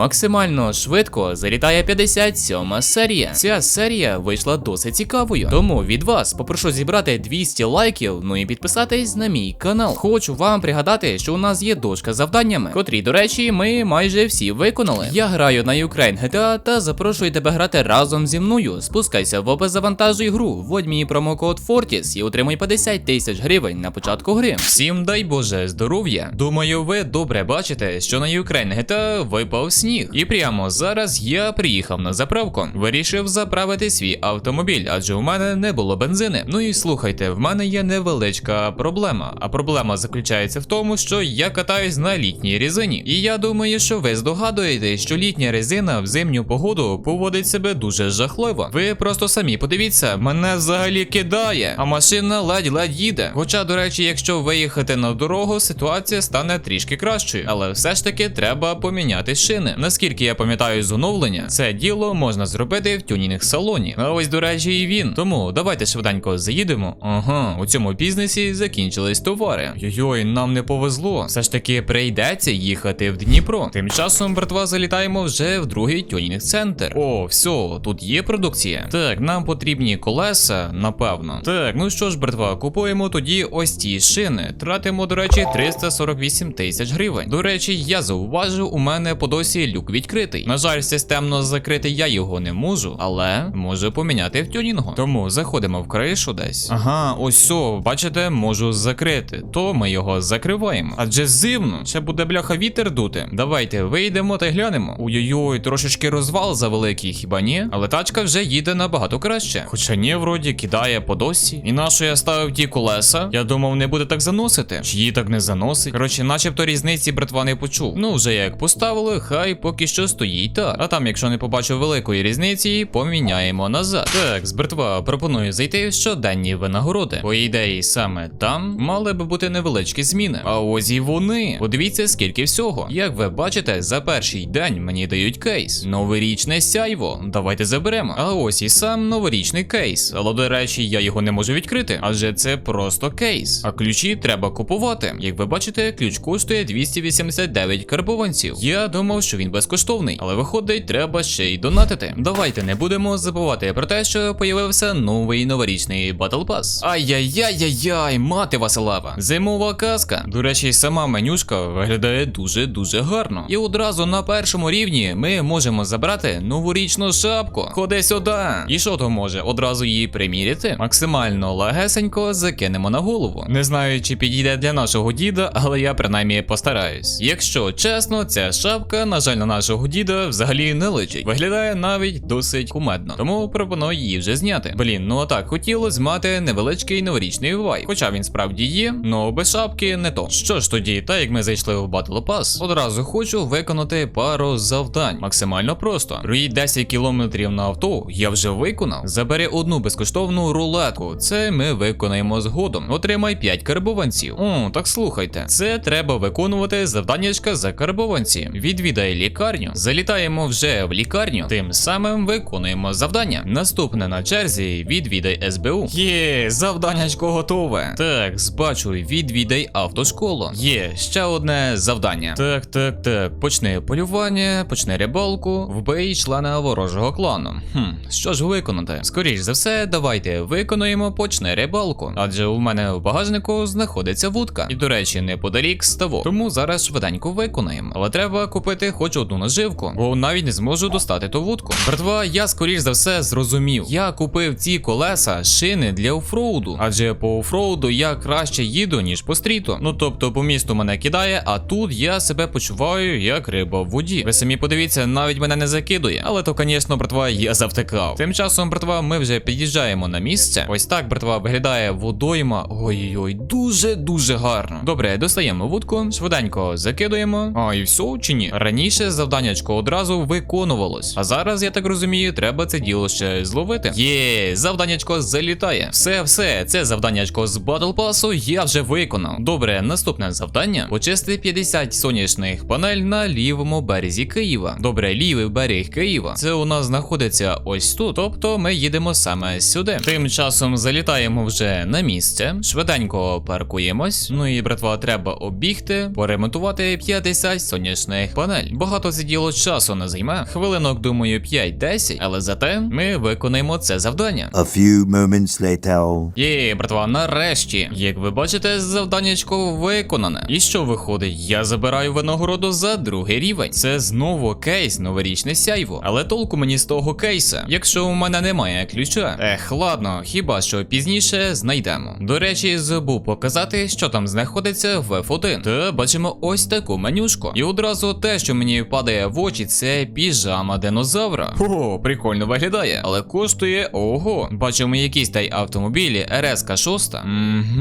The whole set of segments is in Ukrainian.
максимально швидко залітає 57 серія. Ця серія вийшла досить цікавою. Тому від вас попрошу зібрати 200 лайків, ну і підписатись на мій канал. Хочу вам пригадати, що у нас є дошка з завданнями, котрі, до речі, ми майже всі виконали. Я граю на Ukraine GTA та запрошую тебе грати разом зі мною. Спускайся в опис завантажуй гру, вводь мій промокод Fortis і отримуй 50 тисяч гривень на початку гри. Всім дай Боже здоров'я. Думаю, ви добре бачите, що на Ukraine GTA випав сніг. І прямо зараз я приїхав на заправку. Вирішив заправити свій автомобіль, адже у мене не було бензини. Ну і слухайте, в мене є невеличка проблема. А проблема заключається в тому, що я катаюсь на літній резині. І я думаю, що ви здогадуєтесь, що літня резина в зимню погоду поводить себе дуже жахливо. Ви просто самі подивіться, мене взагалі кидає, а машина ледь-ледь їде. Хоча, до речі, якщо виїхати на дорогу, ситуація стане трішки кращою, але все ж таки треба поміняти шини. Наскільки я пам'ятаю з оновлення, це діло можна зробити в тюнінг салоні. А ось, до речі, і він. Тому давайте швиденько заїдемо. Ага, у цьому бізнесі закінчились товари. Йой, нам не повезло. Все ж таки прийдеться їхати в Дніпро. Тим часом, братва, залітаємо вже в другий тюнінг центр. О, все, тут є продукція. Так, нам потрібні колеса, напевно. Так, ну що ж, братва, купуємо тоді ось ці шини. Тратимо, до речі, 348 тисяч гривень. До речі, я зауважив, у мене по досі люк відкритий. На жаль, системно закрити я його не можу, але можу поміняти в тюнінгу. Тому заходимо в кришу десь. Ага, ось все, бачите, можу закрити. То ми його закриваємо. Адже зимно, ще буде бляха вітер дути. Давайте вийдемо та глянемо. Ой-ой-ой, трошечки розвал завеликий, хіба ні? Але тачка вже їде набагато краще. Хоча ні, вроді кидає по досі. І на що я ставив ті колеса? Я думав, не буде так заносити. Чи її так не заносить? Коротше, начебто різниці братва не почув. Ну, вже як поставили, хай поки що стоїть так. А там, якщо не побачу великої різниці, поміняємо назад. Так, з братва пропоную зайти в щоденні винагороди. По ідеї, саме там мали би бути невеличкі зміни. А ось і вони. Подивіться, скільки всього. Як ви бачите, за перший день мені дають кейс. Новорічне сяйво. Давайте заберемо. А ось і сам новорічний кейс. Але до речі, я його не можу відкрити, адже це просто кейс. А ключі треба купувати. Як ви бачите, ключ коштує 289 карбованців. Я думав, що він безкоштовний, але виходить, треба ще й донатити. Давайте не будемо забувати про те, що появився новий новорічний Battle Pass. Ай-яй-яй-яй-яй, мати Василава. Зимова казка. До речі, сама менюшка виглядає дуже-дуже гарно. І одразу на першому рівні ми можемо забрати новорічну шапку. Ходи сюди. І що то може? Одразу її приміряти? Максимально легесенько закинемо на голову. Не знаю, чи підійде для нашого діда, але я принаймні постараюсь. Якщо чесно, ця шапка, на жаль, на нашого діда взагалі не личить. Виглядає навіть досить кумедно. Тому пропоную її вже зняти. Блін, ну а так хотілося мати невеличкий новорічний вайб. Хоча він справді є, но без шапки не то. Що ж тоді, так як ми зайшли в Battle Pass, одразу хочу виконати пару завдань. Максимально просто. Проїдь 10 кілометрів на авто, я вже виконав. Забери одну безкоштовну рулетку. Це ми виконаємо згодом. Отримай 5 карбованців. О, так слухайте. Це треба виконувати завданнячка за карбованці. Відвідай лікарню. Залітаємо вже в лікарню. Тим самим виконуємо завдання. Наступне на черзі відвідай СБУ. Є, завданнячко готове. Так, збачуй, відвідай автошколу. Є ще одне завдання. Так, так, так. Почни полювання, почни рибалку, вбий члена ворожого клану. Хм, що ж виконати? Скоріш за все, давайте виконуємо почни рибалку. Адже у мене в багажнику знаходиться вудка. І, до речі, неподалік ставок. Тому зараз швиденько виконаємо. Але треба купити хоч одну наживку, бо навіть не зможу достати ту вудку. Братва, я скоріш за все зрозумів. Я купив ці колеса, шини для офроуду. Адже по офроуду я краще їду, ніж по стріту. Ну тобто по місту мене кидає, а тут я себе почуваю як риба в воді. Ви самі подивіться, навіть мене не закидує. Але то, звісно, братва, я завтикав. Тим часом, братва, ми вже під'їжджаємо на місце. Ось так, братва, виглядає водойма. Ой-ой-ой, дуже-дуже гарно. Добре, достаємо вудку, швиденько закидуємо. А, і все чи ні? Раніше завданнячко одразу виконувалось. А зараз, я так розумію, треба це діло ще зловити. Є, завданнячко залітає. Все, все, це завданнячко з Battle Pass я вже виконав. Добре, наступне завдання: почисти 50 сонячних панель на лівому березі Києва. Добре, лівий берег Києва. Це у нас знаходиться ось тут. Тобто ми їдемо саме сюди. Тим часом залітаємо вже на місце, швиденько паркуємось. Ну і братва, треба обігти, поремонтувати 50 сонячних панель. Багато це діло часу не займе. Хвилинок, думаю, 5-10, але зате ми виконаємо це завдання. A few moments later. Є, братва, нарешті. Як ви бачите, завданнячко виконане. І що виходить? Я забираю винагороду за другий рівень. Це знову кейс, новорічне сяйво. Але толку мені з того кейса, якщо у мене немає ключа. Ех, ладно, хіба що пізніше знайдемо. До речі, забув показати, що там знаходиться в F1. Та бачимо ось таку менюшку. І одразу те, що мені впадає в очі, це піжама динозавра. О, прикольно виглядає, але коштує ого. Бачимо якісь та й автомобілі, РСК 6. Угу,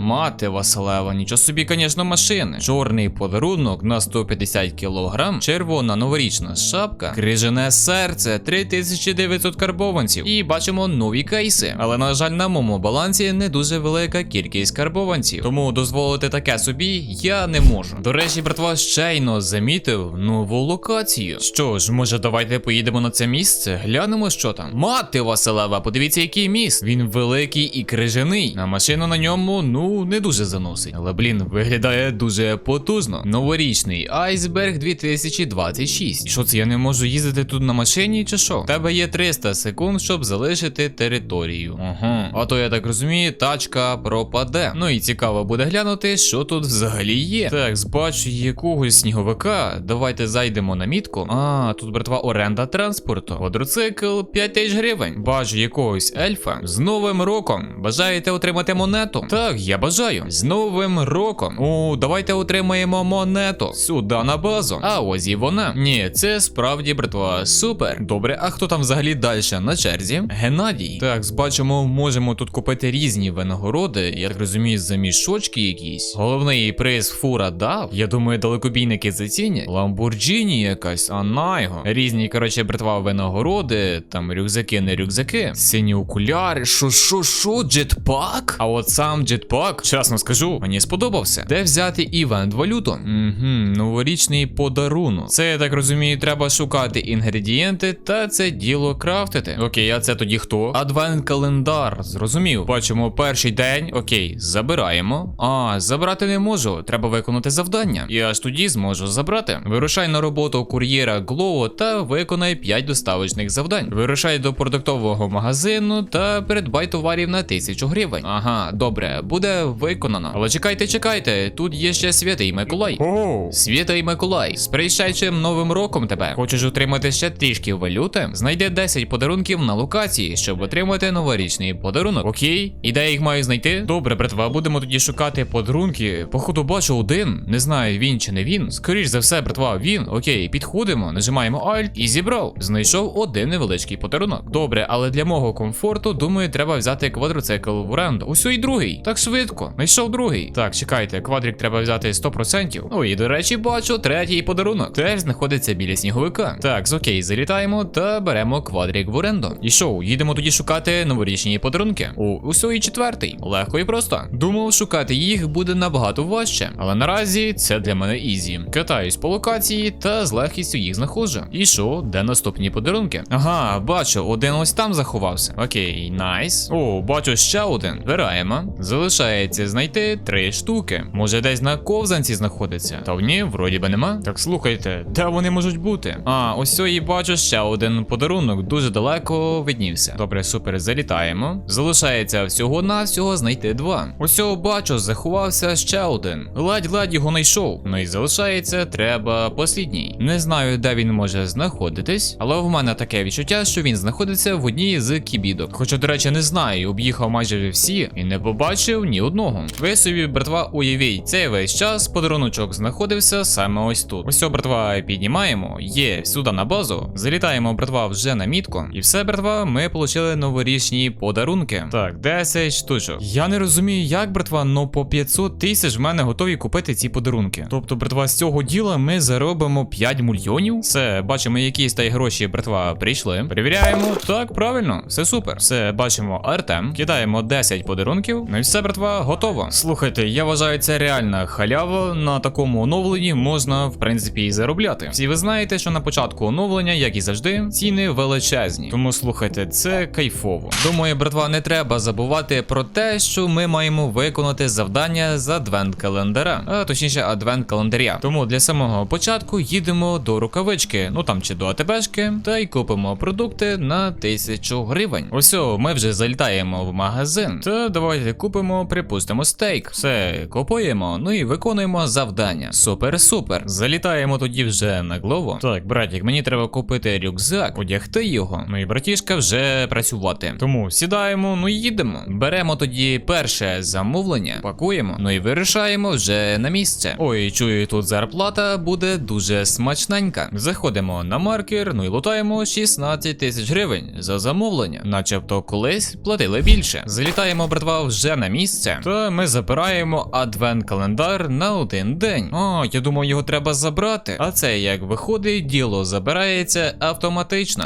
мати Василева, нічого собі, звісно, машини. Чорний подарунок на 150 кг, червона новорічна шапка, крижане серце, 3900 карбованців. І бачимо нові кейси. Але на жаль, на моєму балансі не дуже велика кількість карбованців. Тому дозволити таке собі я не можу. До речі, братва щойно замітив нову локацію. Що ж, може, давайте поїдемо на це місце, глянемо, що там. Мати Василева, подивіться, який міст. Він великий і крижаний. На машину на ньому, ну, не дуже заносить. Але, блін, виглядає дуже потужно. Новорічний айсберг 2026. Що це я не можу їздити тут на машині, чи що? В тебе є 300 секунд, щоб залишити територію. Ага. А то я так розумію, тачка пропаде. Ну і цікаво буде глянути, що тут взагалі є. Так, збачу якогось сніговика. Давайте зайдемо на мітку. А, тут братва оренда транспорту. Квадроцикл 5 тисяч гривень. Бачу якогось ельфа. З новим роком. Бажаєте отримати монету? Так, я бажаю. З новим роком. О, давайте отримаємо монету. Сюди на базу. А ось і вона. Ні, це справді братва. Супер. Добре, а хто там взагалі далі на черзі? Геннадій. Так, бачимо, можемо тут купити різні винагороди. Я так розумію, за мішочки якісь. Головний приз фура дав. Я думаю, далекобійники зацінять. Ламборджіні якась, а найго. Різні, коротше, братва, винагороди, там рюкзаки, не рюкзаки. Сині окуляри, шо, шо, шо, джетпак? А от сам джетпак, чесно скажу, мені сподобався. Де взяти івент валюту? Угу, новорічний подарунок. Це я так розумію, треба шукати інгредієнти та це діло крафтити. Окей, а це тоді хто? Адвент календар. Зрозумів. Бачимо перший день. Окей, забираємо. А, забрати не можу. Треба виконати завдання. І аж тоді зможу забрати. Вирушай на роботу кур'єра Глоу та виконай 5 доставочних завдань. Вирушай до продуктового магазину та придбай товарів на 1000 гривень. Ага, добре, буде виконано. Але чекайте, чекайте, тут є ще святий Миколай. Оу. Святий Миколай, з прийшайчим новим роком тебе. Хочеш отримати ще трішки валюти? Знайди 10 подарунків на локації, щоб отримати новорічний подарунок. Окей, і де я їх маю знайти? Добре, братва, будемо тоді шукати подарунки. Походу, бачу один. Не знаю, він чи не він. Скоріш за все, братва, він. Окей, підходимо, нажимаємо Alt і зібрав. Знайшов один невеличкий подарунок. Добре, але для мого комфорту, думаю, треба взяти квадроцикл в оренду. Усьо і другий. Так швидко. Знайшов другий. Так, чекайте, квадрик треба взяти 100%. Ну і до речі, бачу, третій подарунок. Теж знаходиться біля сніговика. Так, з окей, залітаємо та беремо квадрик в оренду. І що, їдемо тоді шукати новорічні подарунки. О, усьо і четвертий. Легко і просто. Думав, шукати їх буде набагато важче. Але наразі це для мене ізі. Катаюсь по локації та з легкістю їх знаходжу. І що, де наступні подарунки? Ага, бачу, один ось там заховався. Окей, найс. О, бачу ще один. Збираємо. Залишається знайти три штуки. Може, десь на ковзанці знаходиться. Та ні, вроді би нема. Так слухайте, де вони можуть бути? А, ось і бачу ще один подарунок. Дуже далеко виднівся. Добре, супер, залітаємо. Залишається всього навсього знайти два. Ось бачу, заховався ще один. Ладь-ладь його знайшов. Ну і залишається треба послідній. Не знаю, де він може знаходитись, але в мене таке відчуття, що він знаходиться в одній з кібідок. Хоча, до речі, не знаю, об'їхав майже всі і не побачив ні одного. Ви собі, братва, уявіть, цей весь час подаруночок знаходився саме ось тут. Ось, братва, піднімаємо, є сюди на базу. Залітаємо, братва, вже на мітку. І все, братва, ми отримали новорічні подарунки. Так, 10 штучок. Я не розумію, як, братва, но по 500 тисяч в мене готові купити ці подарунки. Тобто, братва, з цього діла ми заробимо 5 мільйонів. Все, бачимо, якісь та й гроші, братва, прийшли. Перевіряємо. Так, правильно, все супер. Все, бачимо Артем. Кидаємо 10 подарунків. Ну і все, братва, готово. Слухайте, я вважаю, це реальна халява. На такому оновленні можна, в принципі, і заробляти. Всі ви знаєте, що на початку оновлення, як і завжди, ціни величезні. Тому слухайте, це кайфово. Думаю, братва, не треба забувати про те, що ми маємо виконати завдання з адвент календаря, а точніше адвент календаря. Тому для самого початку. Спочатку їдемо до рукавички, ну там чи до АТБшки, та й купимо продукти на тисячу гривень. Ось о, ми вже залітаємо в магазин. Та давайте купимо, припустимо, стейк. Все купуємо, ну і виконуємо завдання. Супер, супер. Залітаємо тоді вже на глово. Так, братік, мені треба купити рюкзак, одягти його. Ну і братішка вже працювати. Тому сідаємо, ну і їдемо. Беремо тоді перше замовлення, пакуємо, ну і вирішаємо вже на місце. Ой, чую, тут зарплата буде дуже смачненька. Заходимо на маркер, ну і лутаємо 16 тисяч гривень за замовлення, начебто колись платили більше. Залітаємо, братва, вже на місце, та ми забираємо адвент-календар на один день. О, я думав, його треба забрати. А це як виходить, діло забирається автоматично.